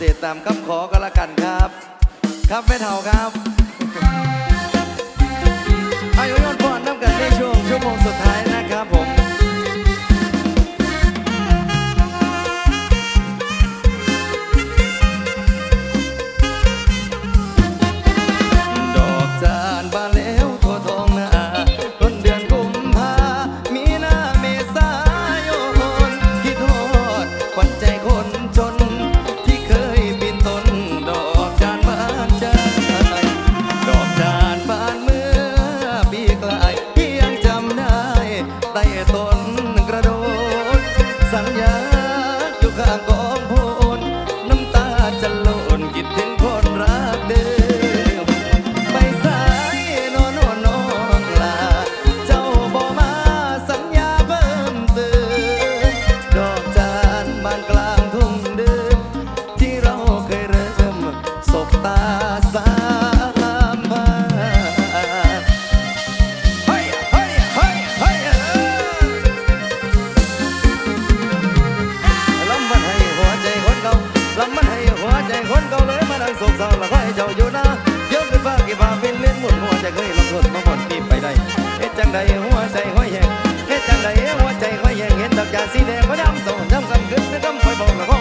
เศษตามคำขอก็แล้วกันครับ ครับแม่เท่าครับอายุยอดพรน้ำกันในช่วงชั่วโมงสุดท้ายนะครับ สีแดงพระดำส่งน้ำคำขึ้นน้ำคำไฟบอกแล้วก็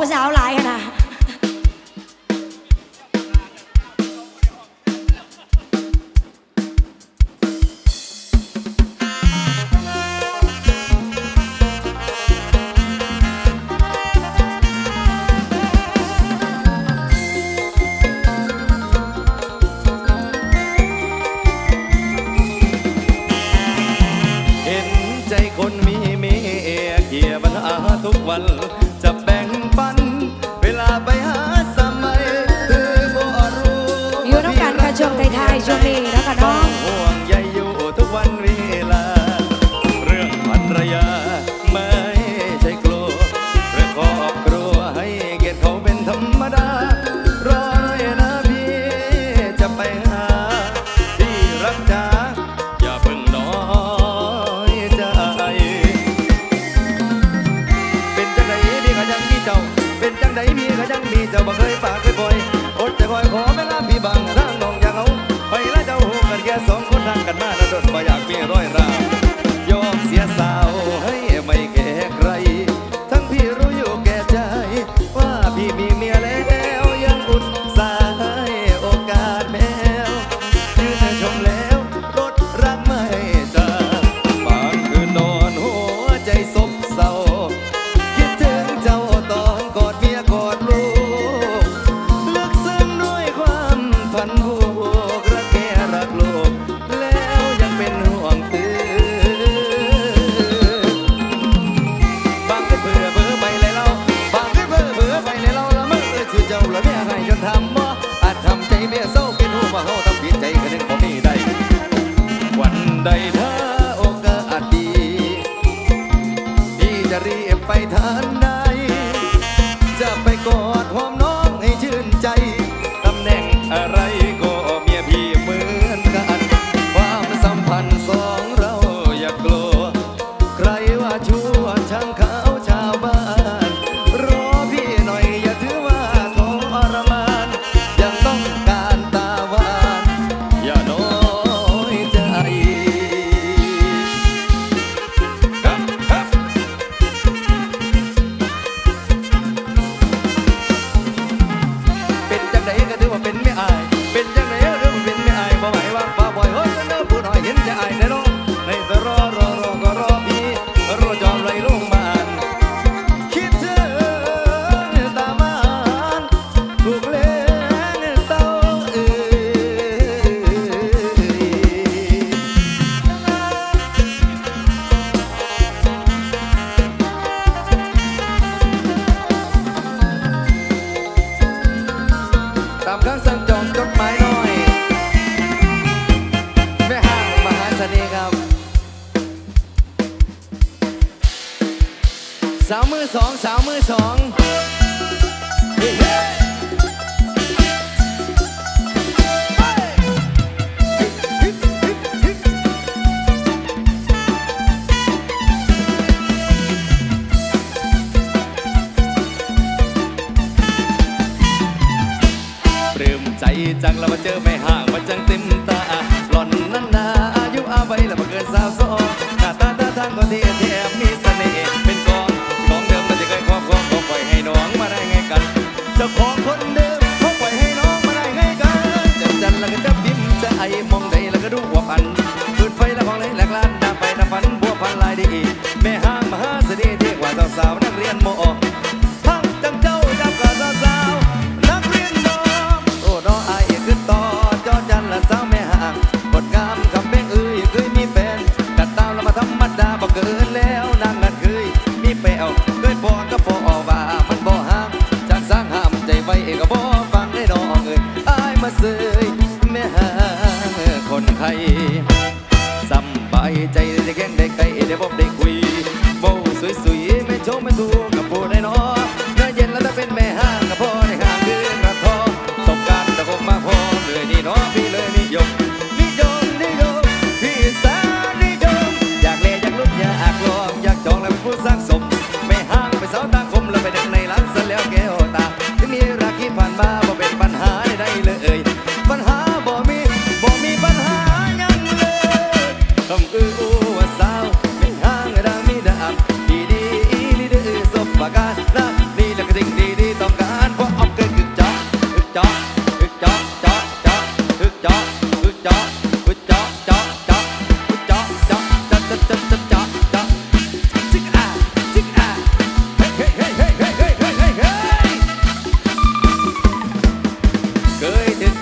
不着了。Song Daí สองสาวมือสองปริ้มใจจังแล้วมาเจอไม่ห่างมาจังติมตา The fall.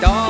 dog.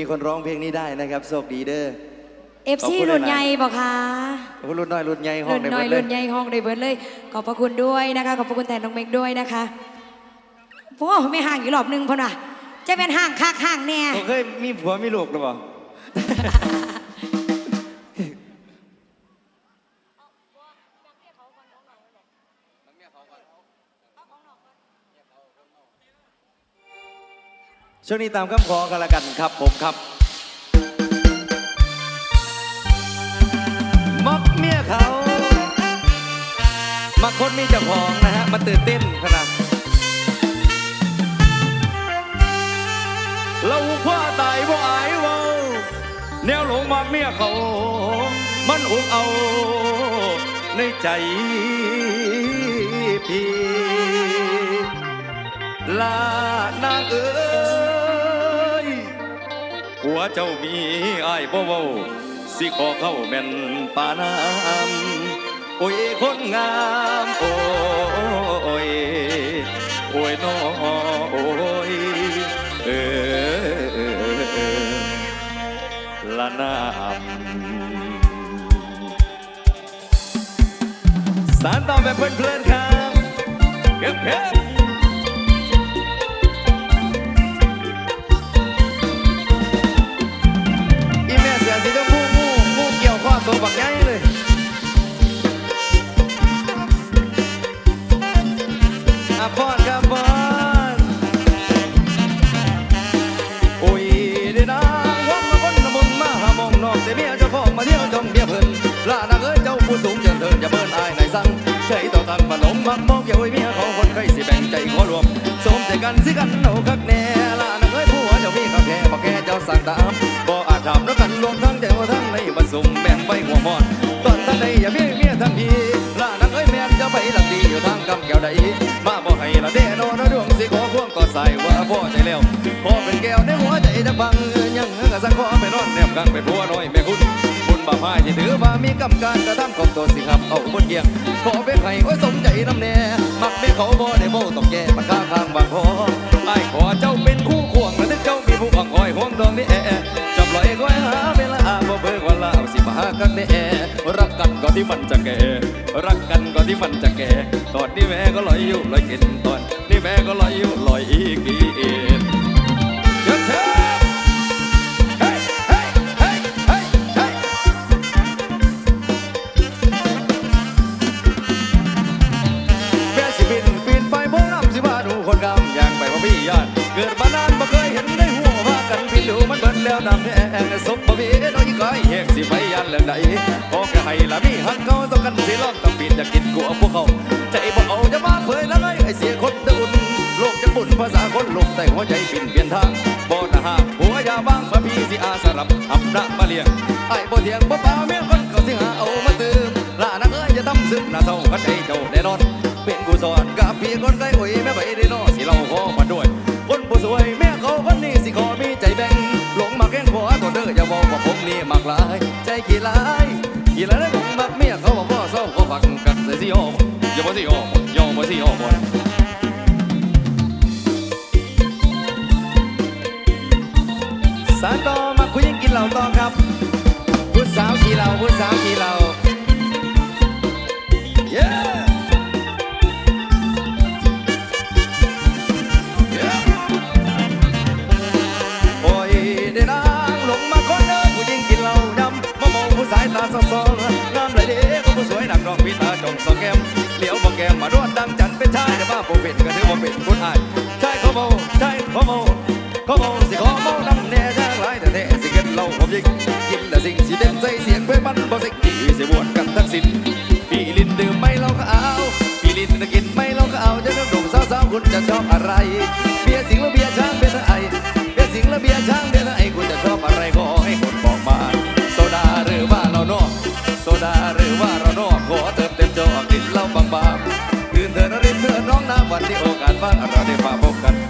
มีคนร้องเพลงนี้ได้นะครับโชคดีเด้อ เอฟซีรุ่นใหญ่บอกค่ะรุ่นน้อยรุ่นใหญ่ห้องในเบิยดเลยรุ่นใหญ่ห้องได้เบิร์ดเลย ขอบพระคุณด้วยนะคะ ขอบพระคุณแทนน้องเมกด้วยนะคะโอ้ไม่ห่างอยู่รอบหนึงพ่อน่ะจะเป็นห่างคักห่างเนี่ยเคยมีผัวมีลูกหรือเปล่า ช่วงนี้ตามคำขอกันละกันครับผมครับมักเมียเขามาคนมีเจ้าของนะฮะมาตื่นเต้นขนาดเราคว้าตายบ่อายว้าแนวหลงมากเมียเขา มันอุกเอา ในใจพี่ลานางเอ้ย หัวเจ้ามีอ้ายบ่เว้าสิขอเข้าแม่นปาน้ำโอ้ยคนงามโอ้ยโอ้ยน้อโอ้ยเออละนามสารต่อแบบเพลินๆครับเก็บ สิแบ่งใจขอรวมสมใจกันสิกันเอาคักแน่ลานางเอ้ยผู้ว่าเจ้ามีคำแค่บอกแค่เจ้าสั่งตามบ่อาจถามแล้วกันรวมทั้งใจว่าทั้งในบรรสุมแบ่งไปหัวมอนตอนท่านใดอย่าเมียเมียทั้งพี่ลานางเอ้ยแม่นจ้าไปหลักดีอยู่ทางกำแก้วใดมาบอกให้ละเด้นอนดวงสิขอพ่วงก็ใส่ว่าพ่อใจแล้วพ่อเป็นแก้วในหัวใจจะบังยังกะสังขอไปนอนแนบกังเป็นผัวน้อยแม่ บาพายที่ถือว่ามีกำการกระทำของตัวสิครับเอาบนเกียงขอเป็นไห้โอ้ยสมใจน้ำแน่มักไม่เขาบ่ได้โบต้องแก่มันข้างทางบางคอไอ้ขอเจ้าเป็นคู่ควงและถึงเจ้ามีผู้อ่องคอยห่วงดวงนี่แอะจับลอยคอยหาเวลาบ่เบิ่งวันลาเอาสิมาหากันแน่รักกันก่อนที่มันจะแก่รักกันก่อนที่มันจะแก่ตอนนี้แม่ก็ลอยอยู่ลอยกินตอนนี้แม่ก็ลอยอยู่ลอยอีกอีก ดำแดงสมบ่มีน้อยก้อยแหกสิไปยันเรื่องใดขอแค่ให้ละมีหักเขาต้องกันสิลองต้องปีนอยากกินกัวพวกเขาใจบ่เอาจะมาเผยล้วไงไอเสียคนตะอุ่นโลกจะปุ่นภาษาคนลงแต่หัวใจปิ่นเปลี่ยนทางบ่นะฮะหัวยาบ้างมาพี่สิอาสลับอับนักมาเลียงไอบ่เถียงบ่ป่าเมียคนเขาสิหาเอามาตื่มลานักเอ้ยจะทำซึมหน้าเศร้ากันให้เจ้าแน่นอนเป็นกูสอนกับพี่คนใกล้โอ้ยแม่ไปได้นอสิายขี้ลายขี้ลายผมบักเมียเขาบอกว่าเศร้าเขาฝักกันใส่สิโอมอย่าบ่สิโอมอย่าบ่สิโอมสารต่อมาคุยยังกินเหล่าต่อครับผู้สาวขี้เหล่าผู้สาว สองแก้มเหลียวบอกแก้มมาดวนดังจันเป็นชายแต่ว่าผมเป็นก็ถือว่าเป็นคนอายชายขาเมาชายขาเมาเขาเมาสิขอเมาดำแน่ช่างหลายแต่แท้สิเกินเหล้าผมยิงกินแล้วสิ่งสิเด่นใจเสียงเพื่อมันบ่สิกี่สิบวชกันทั้งสิ้นพี่ลินดื่มไม่เราก็เอาพี่ลินกินไม่เราก็เอาจะเรื่องหนุ่มสาวๆคุณจะชอบอะไรเบียร์สิงหรือเบียร์ช้างเบียร์ไอเบียร์สิงหรือเบียร์ช้างเบียร์ไอคุณจะชอบอะไรขอให้คนบอกมาโซดาหรือว่าเรานอกโซดาหรือว่าเรา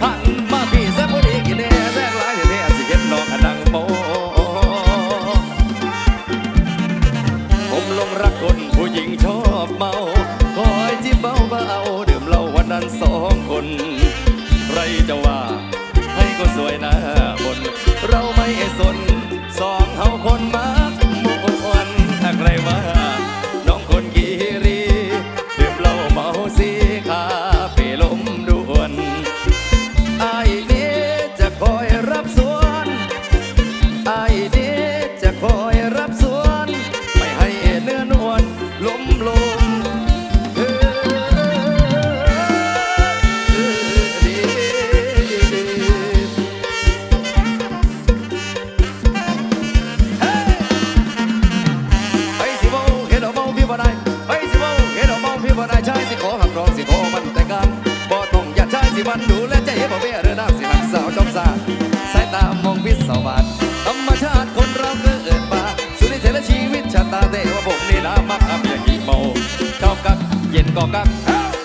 โอ เย็นก็กัก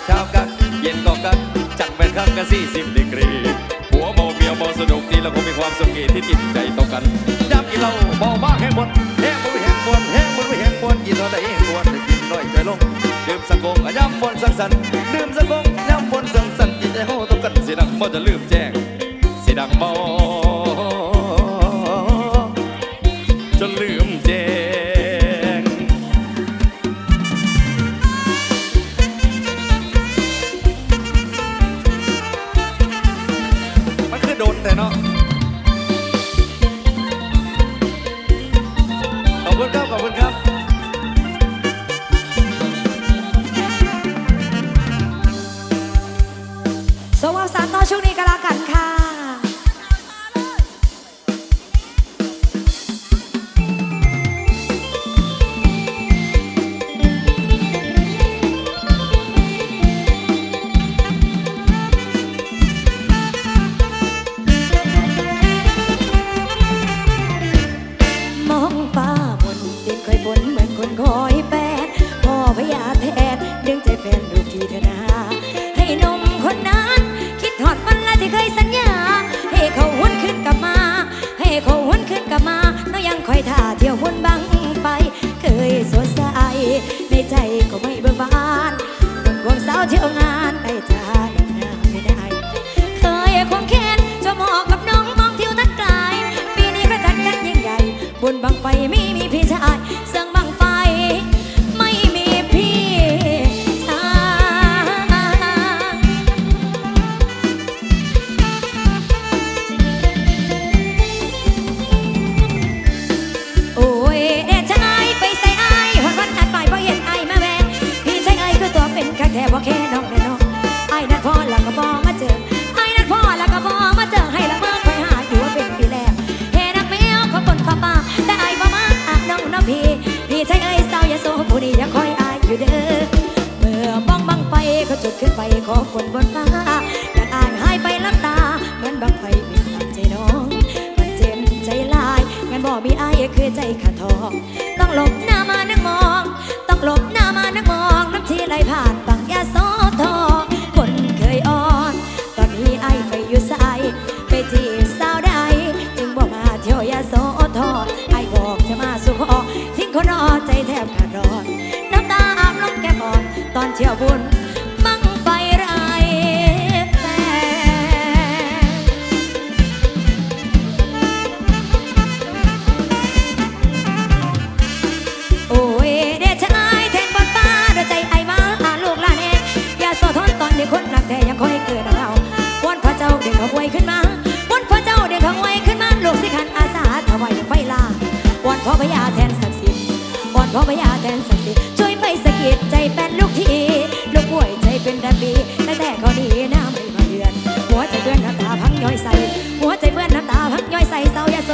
เช้ากักเย็นก็กักจัดเป็นครั้งก็สี่สิบดีกรีหัวเบาเมียวเบาสนุกดีแล้วคงมีความสุขที่จิตใจต่อกันยามกินเหล้าเบามากแห้งหมดแห้งบุญแห้งปวนแห้งบุญแห้งปวนกินเท่าใดแห้งปวนกินน้อยใจลงดื่มสังกงย้ำบนสังสรรค์ดื่มสังกงย้ำบนสังสรรค์กินใจห้ต้องกันสีดังเมาจะลืมแจ้งสีดังเบา ไม่มีพี่ชายเสียงบังไฟ ขอคนบนฟ้ ไวขึ้นมาวันพ่อเจ้าเด็กขังไวขึ้นมาลูกสิขันอาสาถวายไฟลาวันพ่อพญาแทนสักสิบธิ์วันพ่อพญาแทนสักสิบช่วยไปสะกิดใจแป็นลูกทีลูกป่วยใจเป็นระบีแต่แต่เขาดีน้ำไม่มาเยือน หัวใจเพื่อนน้ำตาพังย้อยใส่หัวใจเพื่อนน้ำตาพังย้อยใส่เศร้ายาโศ